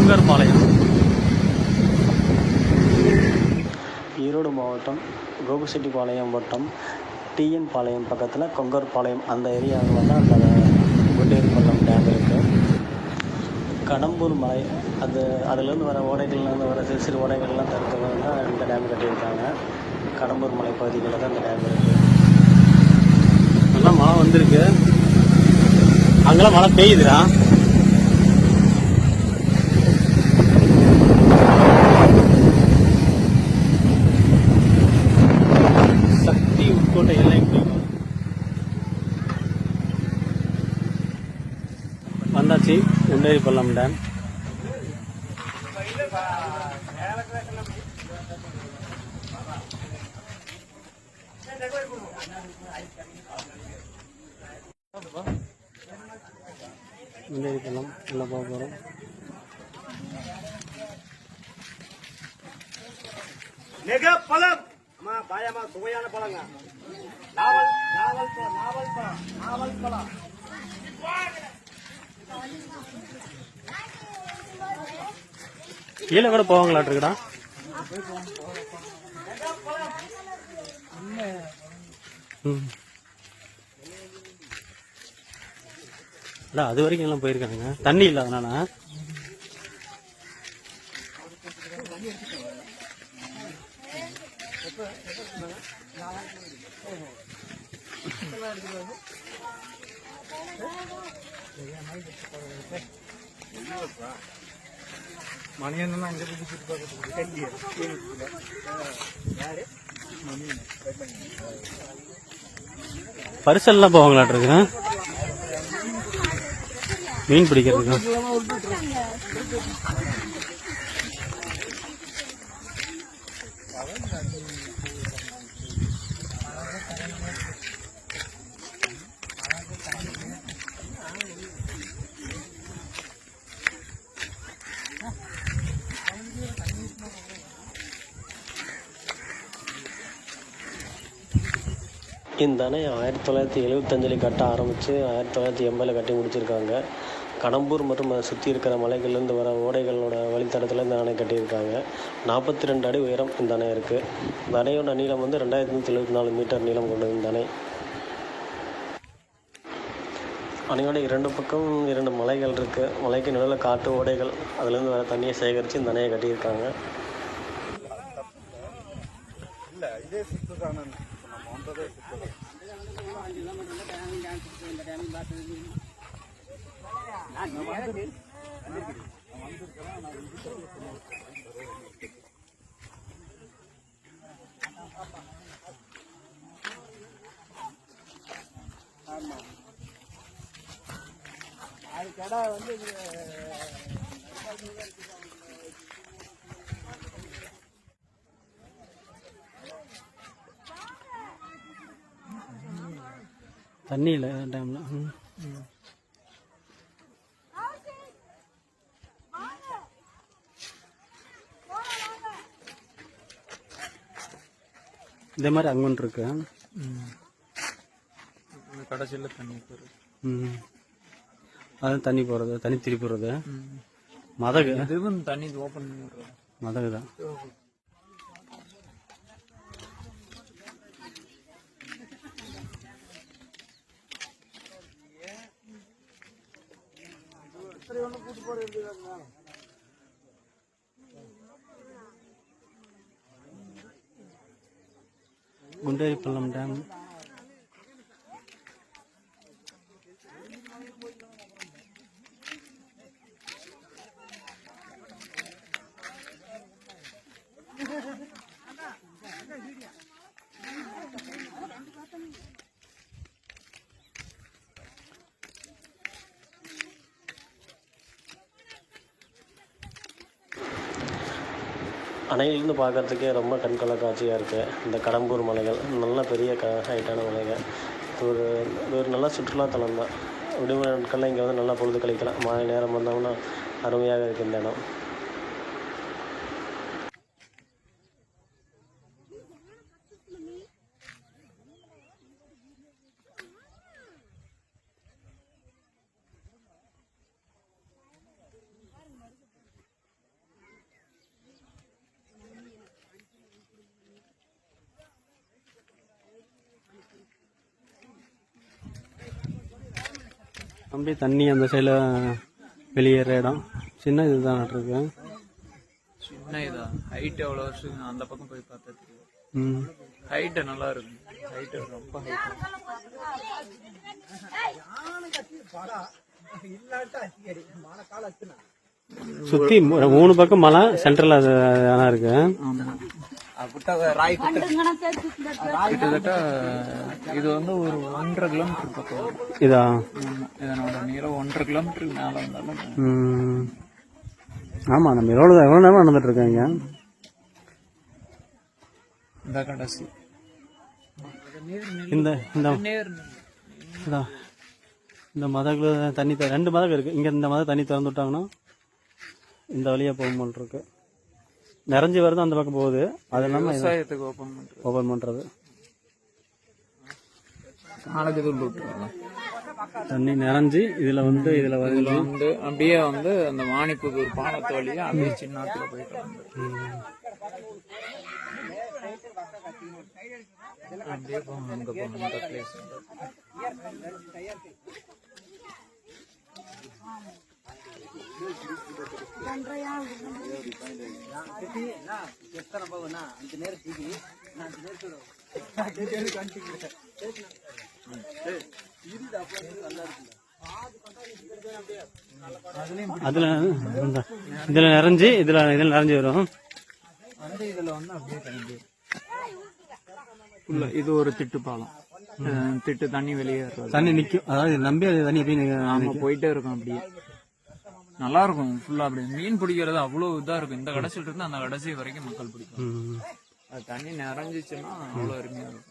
கொங்கர் பாளையம் ஈரோடு மாவட்டம் கோபிச்செட்டிப்பாளையம் வட்டம் டிஎன் பாளையம் பக்கத்தில் கொங்கர் பாளையம் அந்த ஏரியாவில் தான் அந்த குண்டேரிப்பள்ளம் டேம் இருக்குது கடம்பூர் மலை அது அதுலேருந்து வர ஓடைகள்லேருந்து வர சிறு சிறு ஓடைகள்லாம் தடுக்கிறது தான் இந்த டேம் கட்டியிருக்காங்க. கடம்பூர் மலை பகுதிகளில் தான் இந்த டேம் இருக்குது நல்லா மழை வந்திருக்கு. அங்கெல்லாம் மழை பெய்யுதுடா. வந்தாச்சு பள்ளம் டேம் உண்டேரி பள்ளம் உள்ள போக போகிறோம் மிக பழம். அம்மா பாயம்மா சுவையான பழங்க. நாவல் நாவல் பழம் நாவல் பழம் நாவல் பழம். கீழே கூட போவாங்களாட்டு இருக்குடா இல்ல அது வரைக்கும் எல்லாம் போயிருக்காங்க தண்ணி இல்ல அதனால. மணியண்ணன் அங்கே பிடிச்சிட்டு பார்க்கறது யாரு பரிசல்லாம் போவாங்களாட்டு மீன் பிடிக்கிறதுக்கு? இந்த அணை ஆயிரத்தி தொள்ளாயிரத்தி எழுபத்தஞ்சில் கட்ட ஆரம்பித்து ஆயிரத்தி தொள்ளாயிரத்தி எண்பதில் கட்டி முடிச்சிருக்காங்க. கடம்பூர் மற்றும் அதை சுற்றி இருக்கிற மலைகள்லேருந்து வர ஓடைகளோட வழித்தடத்தில் இந்த அணை கட்டியிருக்காங்க. நாற்பத்தி ரெண்டு அடி உயரம் இந்த அணை இருக்குது இந்த அணையோட நீளம் வந்து ரெண்டாயிரத்தி நூற்றி எழுபத்தி நாலு மீட்டர் நீளம் கொண்டது இந்த அணை. அணையோட இரண்டு பக்கம் இரண்டு மலைகள் இருக்குது மலைக்கு நடுவில் காட்டு ஓடைகள் அதுலேருந்து வர தண்ணியை சேகரித்து இந்த அணையை கட்டியிருக்காங்க. இல்ல இதே சுத்துதான் நம்ம வந்ததே சுத்துதான் அது கடை வந்து தண்ணி இல்லை டேம்ல. இதே மாதிரி அங்கே ஒன்று இருக்கு. கடைசியில் தண்ணி போயிருக்கு ம். அது தண்ணி போகிறது தண்ணி திருப்பி போகிறது மதகு. இதுவும் தண்ணி ஓப்பன் மதகு தான். குண்டேரி பள்ளம் டேம். அணையிலிருந்து பார்க்கறதுக்கே ரொம்ப கண்கொள்ள காட்சியாக இருக்குது இந்த கடம்பூர் மலைகள் நல்ல பெரிய க ஹைட்டான மலைகள். ஒரு ஒரு நல்ல சுற்றுலாத்தலம் தான். விடுமுறை நாட்களில் இங்கே வந்து நல்லா பொழுது கழிக்கலாம் மாலை நேரம் வந்தோம்னா அருமையாக இருக்குது இந்த இடம். அப்படியே தண்ணி அந்த சைடில் வெளியேற இடம். சின்ன இதுதான் இருக்கு சின்ன இதா? ஹைட் எவ்வளோ வருஷம்? அந்த பக்கம் போய் பார்த்தா தெரியும். ம். ஹைட்டு நல்லா இருக்கும் ஹைட்டு ரொம்ப ஹைட் சுற்றி மூணு பக்கம் மலை சென்டரில் அது ஆனால் இருக்கு. கிட்டத்தட்ட இது வந்து ஒரு ஒன்றரை கிலோமீட்டர் பக்கம். இதா. இதனோட நீளம் ஒன்றரை கிலோமீட்டருக்கு மேல வந்தாலும் ம். ஆமாம் நம்ம எவ்வளோ எவ்வளோ நேரம் நடந்துட்டு இருக்காங்க? இந்த கடைசி. இந்த இந்த இந்த மதகுல தண்ணி ரெண்டு மதகு இருக்கு. இங்க இந்த மதம் தண்ணி திறந்து விட்டாங்கன்னா இந்த வழியா போகும் போல் இருக்கு. நிறைஞ்சு வருது அந்த பக்கம் போகுது. அது இல்லாம விவசாயத்துக்கு ஓப்பன் பண்றது. ஓபன் பண்றது. நாளைக்கு தண்ணி நிறைஞ்சு இதுல வந்து இதுல இதுல வந்து அப்படியே வந்து அந்த வாணிப்புதூர் பாலத்து வழியா அப்படியே சின்னாத்துல போயிட்டு வந்து அப்படியே போகணும் அங்க போகணும் இந்த பிளேஸ் அதுல இதுல நிறைஞ்சு இதுல இதுல நிறைஞ்சு வரும். வந்து இதுல வந்து அப்படியே தண்ணி உள்ள இது ஒரு திட்டு பாலம். திட்டு தண்ணி வெளியேறது தண்ணி நிக்கும். அதாவது நம்பி அது தண்ணி எப்படி நாம போயிட்டே இருக்கோம் அப்படியே. நல்லா இருக்கும் ஃபுல்லா அப்படியே. மீன் பிடிக்கிறது அவ்வளவு இதா இருக்கும். இந்த கடைசியில இருந்து அந்த கடைசி வரைக்கும் மக்கள் பிடிக்கும். அது தண்ணி நிறைஞ்சிச்சுன்னா அவ்வளவு அருமையா இருக்கும்.